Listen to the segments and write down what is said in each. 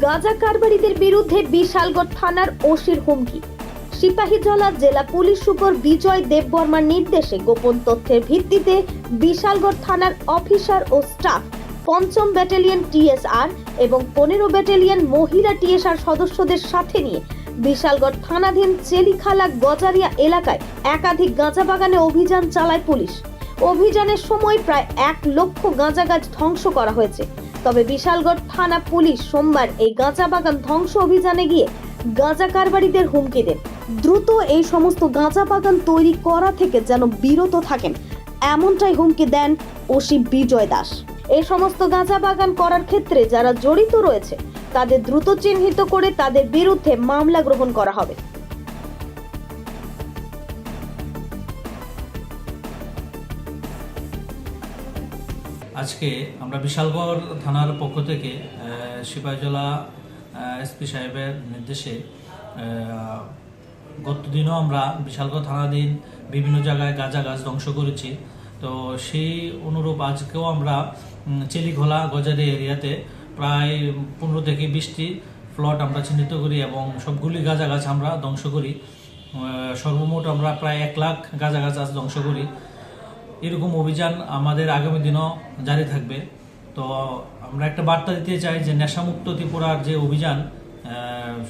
গাঁজা কারবারিদের বিরুদ্ধে বিশালগড় থানার ওসির হুমকি। সিপাহীজলা জেলা পুলিশ সুপার বিজয় দেববর্মার নির্দেশে গোপন তথ্যের ভিত্তিতে বিশালগড় থানার অফিসার ও স্টাফ পঞ্চম ব্যাটালিয়ন টিএসআর এবং পনেরো ব্যাটালিয়ন মহিলা টিএসআর সদস্যদের সাথে নিয়ে বিশালগড় থানাধীন চেলিখালা গজারিয়া এলাকায় একাধিক গাঁজা বাগানে অভিযান চালায় পুলিশ। অভিযানের সময় প্রায় এক লক্ষ গাঁজা গাছ ধ্বংস করা হয়েছে। তবে বিশালগড় থানা পুলিশ সোমবার এই গাঁজা বাগান ধ্বংস অভিযানে গিয়ে গাঁজা কারবারিদের হুমকি দেন দ্রুত এই সমস্ত গাঁজা বাগান তৈরি করা থেকে যেন বিরত থাকেন, এমনটাই হুমকি দেন ওসি বিজয় দাস। এই সমস্ত গাঁজা বাগান করার ক্ষেত্রে যারা জড়িত রয়েছে, তাদের দ্রুত চিহ্নিত করে তাদের বিরুদ্ধে মামলা গ্রহণ করা হবে। আজকে আমরা বিশালগড় থানার পক্ষ থেকে সিপাহীজলা এসপি সাহেবের নির্দেশে আহ, গত দিনও আমরা বিশালগড় থানাধীন বিভিন্ন জায়গায় গাঁজা গাছ ধ্বংস করেছি। তো সেই অনুরূপ আজকেও আমরা চেলিঘোলা গজারি এরিয়াতে প্রায় পনেরো থেকে বিশটি প্লট আমরা চিহ্নিত করি এবং সবগুলি গাঁজা গাছ আমরা ধ্বংস করি। সর্বমোট আমরা প্রায় এক লাখ গাঁজা গাছ আজ ধ্বংস করি। এরকম অভিযান আমাদের আগামী দিনও জারি থাকবে। তো আমরা একটা বার্তা দিতে চাই যে নেশামুক্ত ত্রিপুরার যে অভিযান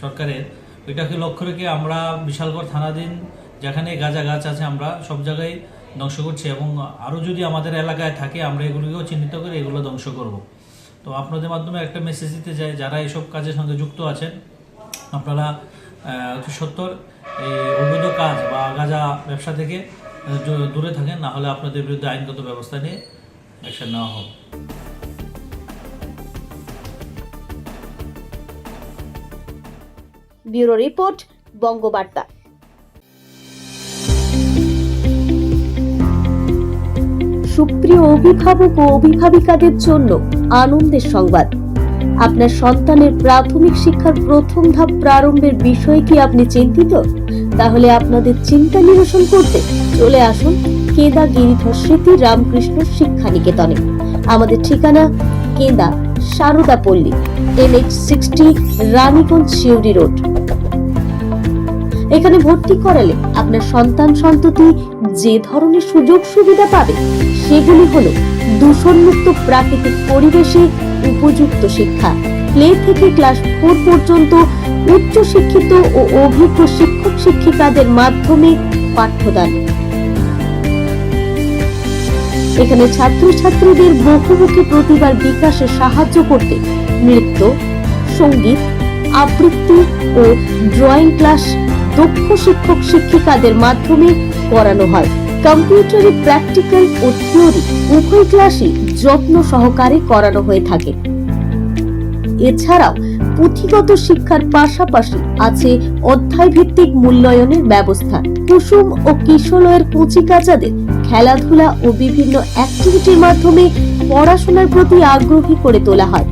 সরকারের ওইটাকে লক্ষ্য রেখে আমরা বিশালগড় থানাধীন যেখানে গাঁজা গাছ আছে, আমরা সব জায়গায় ধ্বংস করছি এবং আরও যদি আমাদের এলাকায় থাকে, আমরা এগুলিকেও চিহ্নিত করে এগুলো ধ্বংস করব। তো আপনাদের মাধ্যমে একটা মেসেজ দিতে চাই, যারা এসব কাজের সঙ্গে যুক্ত আছেন, আপনারা অতি সত্তর এই অবৈধ কাজ বা গাঁজা ব্যবসা থেকে দূরে থাকেন, না হলে আপনাদের বিরুদ্ধে আইনগত ব্যবস্থা নিয়ে অ্যাকশন নেওয়া হবে ব্যুরো রিপোর্ট, বঙ্গবার্তা। সুপ্রিয় অভিভাবক ও অভিভাবিকাদের জন্য আনন্দের সংবাদ। আপনার সন্তানের প্রাথমিক শিক্ষার প্রথম ধাপ প্রারম্ভের বিষয়ে কি আপনি চিন্তিত? তাহলে আপনাদের চিন্তা নিরসন করতে চলে আসুন কেদা গিরিধর স্মৃতি রামকৃষ্ণ শিক্ষা নিকেতনে আমাদের ঠিকানা কেদা Sarada Palli, NH sixty Raniganj Siuri road. এখানে ভর্তি করালে আপনার সন্তান সন্ততি যে ধরনের সুযোগ সুবিধা পাবে, সেগুলি হল দূষণমুক্ত প্রাকৃতিক পরিবেশে উপযুক্ত শিক্ষা। প্লে থেকে ক্লাস ফোর পর্যন্ত উচ্চ শিক্ষিত ও অভিজ্ঞ শিক্ষক শিক্ষিকাদের মাধ্যমে পাঠ্যদান। এখানে ছাত্রছাত্রীদের বহুমুখী প্রতিভার বিকাশে সাহায্য করতে নৃত্য, সংগীত, আবৃত্তি ও ড্রয়িং ক্লাস দক্ষ শিক্ষক শিক্ষিকাদের মাধ্যমে করানো হয়। কম্পিউটারে, প্র্যাকটিক্যাল ও থিওরি উভয় ক্লাসই যত্ন সহকারে করানো হয়ে থাকে। এছাড়াও পুঁথিগত শিক্ষার পাশাপাশি আছে অধ্যায় ভিত্তিক মূল্যায়নের ব্যবস্থা। কুসুম ও কিশোরয়ের কচিকাচাদের খেলাধুলা ও বিভিন্ন অ্যাক্টিভিটির মাধ্যমে পড়াশোনার প্রতি আগ্রহী করে তোলা হয়।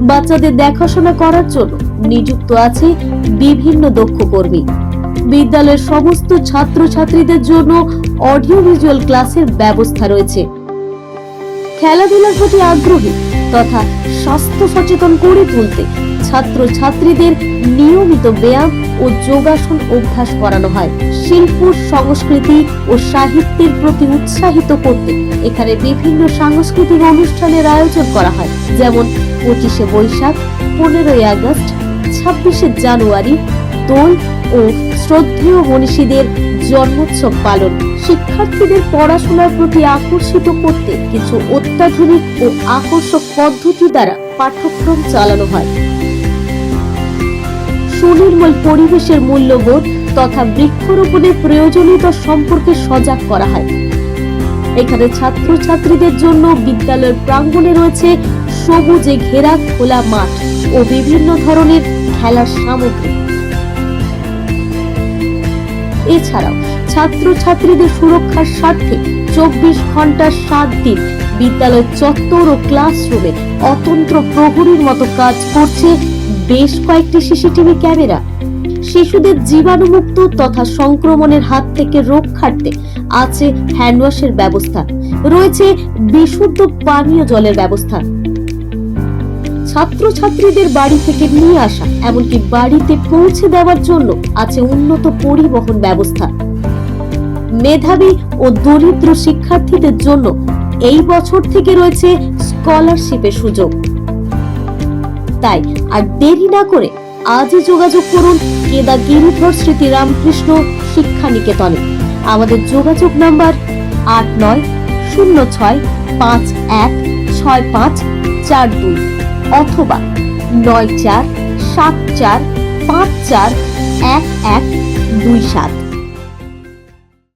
বাচ্চাদের দেখাশোনা করার জন্য নিযুক্ত আছে বিভিন্ন দক্ষ কর্মী। বিদ্যালয়ের সমস্ত ছাত্রছাত্রীদের জন্য অডিও ভিজুয়াল ক্লাসের ব্যবস্থা রয়েছে। খেলাধুলার প্রতি আগ্রহী তথা স্বাস্থ্য সচেতন করে তুলতে ছাত্র ছাত্রীদের নিয়মিত ব্যায়াম ও যোগাসন অভ্যাস করানো হয়। শিল্প, সংস্কৃতি ও সাহিত্যের প্রতি উৎসাহিত করতে এখানে বিভিন্ন সাংস্কৃতিক অনুষ্ঠানের আয়োজন করা হয়। যেমন পঁচিশে বৈশাখ, পনেরোই আগস্ট, ছাব্বিশে জানুয়ারি, দোল ও শ্রদ্ধেয় মনীষীদের জন্মোৎসব পালন। শিক্ষার্থীদের পড়াশোনার প্রতি আকর্ষিত করতে কিছু অত্যাধুনিক ও আকর্ষক পদ্ধতি দ্বারা পাঠ্যক্রম চালানো হয়। সুনির্মল পরিবেশের মূল্যবোধ তথা বৃক্ষরোপণের প্রয়োজনীয়তা সম্পর্কে সজাগ করা হয়। এখানে ছাত্রছাত্রীদের জন্য বিদ্যালয়ের প্রাঙ্গণে রয়েছে সবুজে ঘেরা খোলা মাঠ ও বিভিন্ন ধরনের খেলার সামগ্রী। এছাড়াও ছাত্রছাত্রীদের সুরক্ষার স্বার্থে চব্বিশ ঘণ্টার সাত দিন বিদ্যালয় চত্বর ও ক্লাসরুমে অতন্ত্র প্রহরীর মতো কাজ করছে বেশ কয়েকটি সিসিটিভি ক্যামেরা। শিশুদের জীবাণুমুক্ত তথা সংক্রমণের হাত থেকে রক্ষার্থে আছে হ্যান্ডওয়াশের ব্যবস্থা। রয়েছে বিশুদ্ধ পানীয় জলের ব্যবস্থা। ছাত্রছাত্রীদের বাড়ি থেকে নিয়ে আসা, এমনকি বাড়িতে পৌঁছে দেওয়ার জন্য আছে উন্নত পরিবহন ব্যবস্থা। মেধাবী ও দরিদ্র শিক্ষার্থীদের জন্য এই বছর থেকে রয়েছে স্কলারশিপের সুযোগ। তাই আর দেরি না করে আজই যোগাযোগ করুন কেদা গিরিধর স্মৃতি রামকৃষ্ণ শিক্ষা নিকেতনে আমাদের যোগাযোগ নাম্বার আট নয় শূন্য ছয় পাঁচ এক ছয় পাঁচ চার দুই অথবা নয় চার সাত চার পাঁচ চার এক এক দুই সাত।